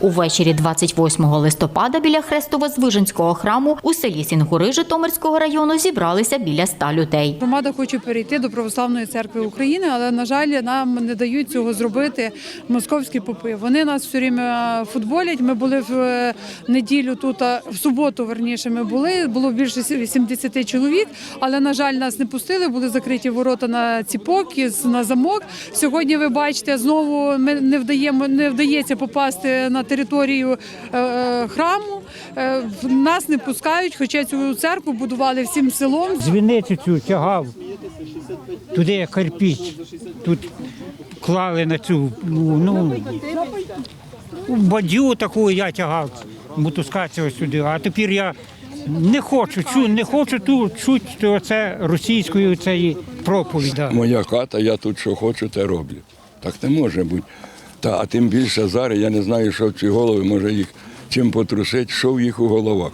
Увечері 28 листопада біля Хрестово-Звиженського храму у селі Сінгури Житомирського району зібралися біля ста людей. Громада хоче перейти до Православної церкви України, але на жаль, нам не дають цього зробити московські попи. Вони нас все время футболять. Ми були в е, неділю тут, в суботу верніше. Ми були. Було більше 70 чоловік, але на жаль, нас не пустили. Були закриті ворота на ціпок на замок. Сьогодні ви бачите, знову ми не вдаємо, не вдається попасти на територію е, е, храму. Е, нас не пускають, хоча цю церкву будували всім селом. Дзвіницю цю тягав, туди як кирпіч, тут клали на цю, ну, бадю таку я тягав, мотузкацію сюди, а тепер я не хочу, чу, не хочу тут чути оце російською цієї проповіді. Моя хата, я тут що хочу, те роблю. Так не може бути. Та, а тим більше зараз я не знаю, що в ці голови, може їх чим потрусити, що в їх у головах.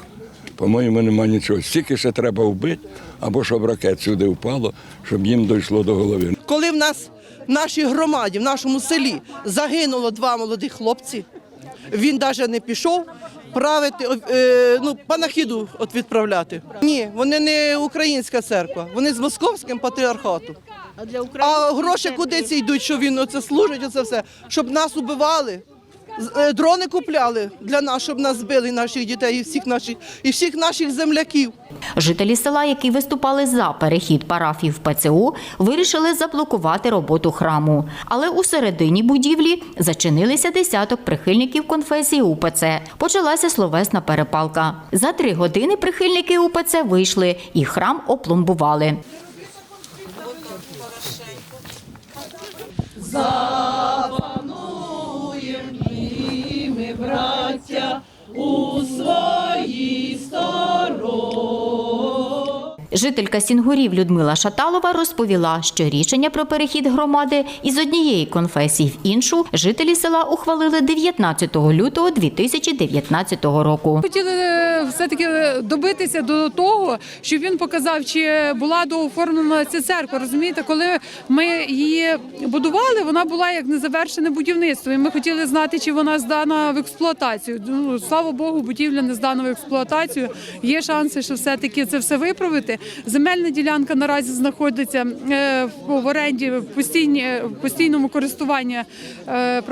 По-моєму, нема нічого. Стільки ще треба вбити, або щоб ракет сюди впало, щоб їм дійшло до голови. Коли в нас в нашій громаді, в нашому селі загинуло два молодих хлопці, він навіть не пішов правити, е, ну, панахіду от відправляти. Ні, вони не українська церква, вони з московським патріархатом. А гроші куди ці йдуть, що він оце служить, оце все, щоб нас убивали. Е, Дрони купляли для нас, щоб нас збили, наших дітей і всіх наших, і всіх наших земляків. Жителі села, які виступали за перехід парафії в ПЦУ, вирішили заблокувати роботу храму. Але у середині будівлі зачинилися десяток прихильників конфесії УПЦ. Почалася словесна перепалка. За три години прихильники УПЦ вийшли і храм опломбували ми, браття, у своїй стороні. Жителька Сінгурів Людмила Шаталова розповіла, що рішення про перехід громади із однієї конфесії в іншу жителі села ухвалили 19 лютого 2019 року. Хотіли е, все-таки добитися до того, щоб він показав, чи була дооформлена ця церква. Розумієте, коли ми її будували, вона була як незавершене будівництво. І ми хотіли знати, чи вона здана в експлуатацію. Ну, слава Богу, будівля не здана в експлуатацію. Є шанси, що все-таки це все виправити. Земельна ділянка наразі знаходиться е, в оренді в постійному користуванні е,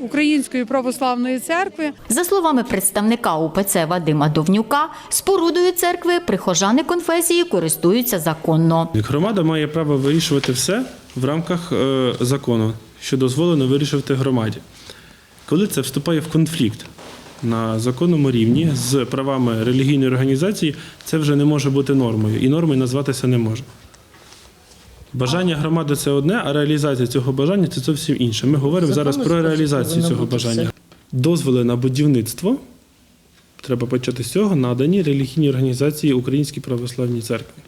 Української православної церкви. За словами представника УПЦ Вадима Довнюка, спорудою церкви прихожани конфесії користуються законно. Громада має право вирішувати все в рамках е, закону, що дозволено вирішувати громаді. Коли це вступає в конфлікт на законному рівні з правами релігійної організації, це вже не може бути нормою, і нормою назватися не може. Бажання громади це одне, а реалізація цього бажання це зовсім інше. Ми говоримо зараз про реалізацію цього бажання. Дозволи на будівництво треба почати з цього, надані релігійній організації Українській православній церкві.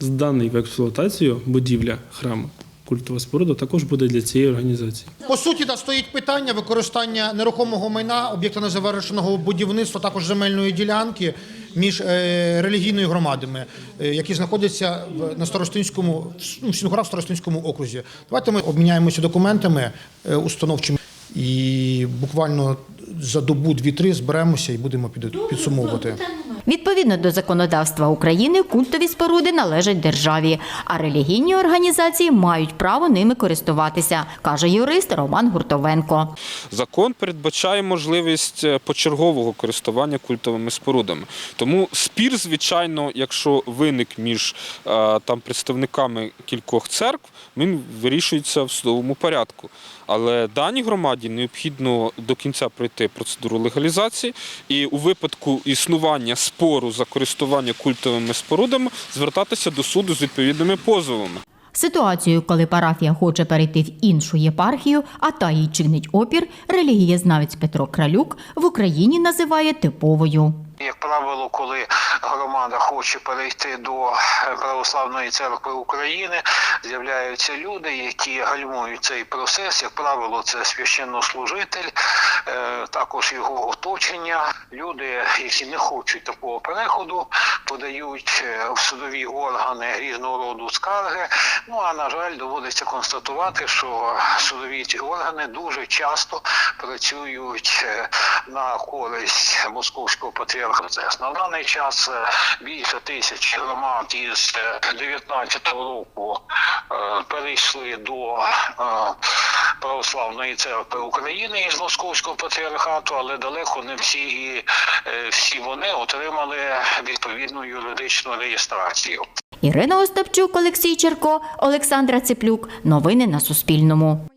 Зданий в експлуатацію будівля храму культова споруда також буде для цієї організації. По суті, да, стоїть питання використання нерухомого майна, об'єкта незавершеного будівництва, також земельної ділянки між е, релігійною громадами, е, які знаходяться в, на Старостинському, ну, в Сінгурах в Старостинському окрузі. Давайте ми обміняємося документами е, установчими і буквально за добу дві-три зберемося і будемо під- підсумовувати. Відповідно до законодавства України, культові споруди належать державі, а релігійні організації мають право ними користуватися, каже юрист Роман Гуртовенко. Закон передбачає можливість е, почергового користування культовими спорудами. Тому спір, звичайно, якщо виник між е, там представниками кількох церкв, він вирішується в судовому порядку. Але даній громаді необхідно до кінця пройти процедуру легалізації, і у випадку існування спору за користування культовими спорудами звертатися до суду з відповідними позовами. Ситуацію, коли парафія хоче перейти в іншу єпархію, а та їй чинить опір, релігієзнавець Петро Кралюк в Україні називає типовою. Як правило, коли громада хоче перейти до православної церкви України, з'являються люди, які гальмують цей процес. Як правило, це священнослужитель, е, також його оточення. Люди, які не хочуть такого переходу, подають е, в судові органи різного роду скарги. Ну а на жаль, доводиться констатувати, що судові ці органи дуже часто працюють е, на користь московського патріархату. На даний час е, більше тисяч громад із 19-го року перейшли до православної церкви України із московського патріархату, але далеко не всі і е, всі вони отримали відповідну юридичну реєстрацію. Ірина Остапчук, Олексій Черко, Олександра Циплюк. Новини на Суспільному.